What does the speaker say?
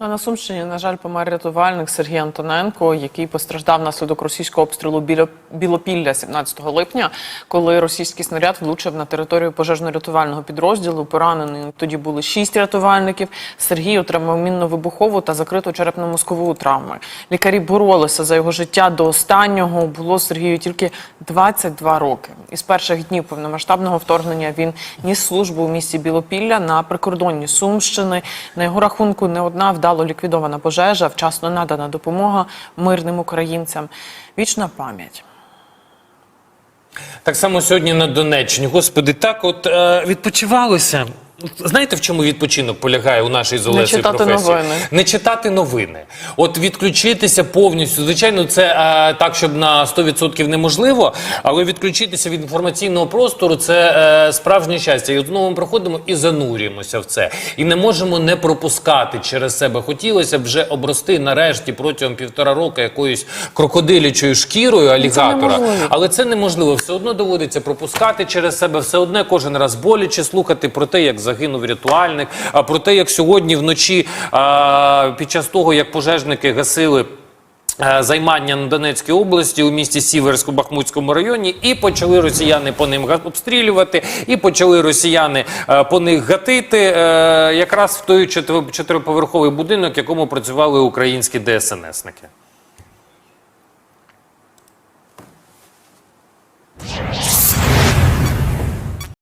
На Сумщині, на жаль, помер рятувальник Сергій Антоненко, який постраждав внаслідок російського обстрілу біля Білопілля 17 липня, коли російський снаряд влучив на територію пожежно-рятувального підрозділу. Поранені тоді були шість рятувальників. Сергій отримав мінно-вибухову та закриту черепно-мозкову травми. Лікарі боролися за його життя до останнього. Було Сергію тільки 22 роки. Із перших днів повномасштабного вторгнення він ніс службу у місті Білопілля на прикордонні Сумщини. На його рахунку не одна вдало ліквідована пожежа, вчасно надана допомога мирним українцям. Вічна пам'ять. Так само сьогодні на Донеччині. Господи, так от е, відпочивалося. Знаєте, в чому відпочинок полягає у нашій з Олесею читати професії? новини. Не читати новини. От відключитися повністю. Звичайно, це е, так, щоб на 100% неможливо, але відключитися від інформаційного простору це е, справжнє щастя. І от знову ми проходимо і занурюємося в це. І не можемо не пропускати через себе. Хотілося б вже обрости нарешті протягом півтора року якоюсь крокодилячою шкірою алігатора. неможливо. Але це неможливо. Все одно доводиться пропускати через себе. Все одне кожен раз боляче слухати про те, як загинув рятувальник, а про те, як сьогодні вночі під час того, як пожежники гасили. Займання на Донецькій області у місті Сіверсько-Бахмутському районі, і почали росіяни по ним обстрілювати, і почали росіяни по них гатити, е, якраз в той чотири- чотириповерховий будинок, якому працювали українські ДСНСники.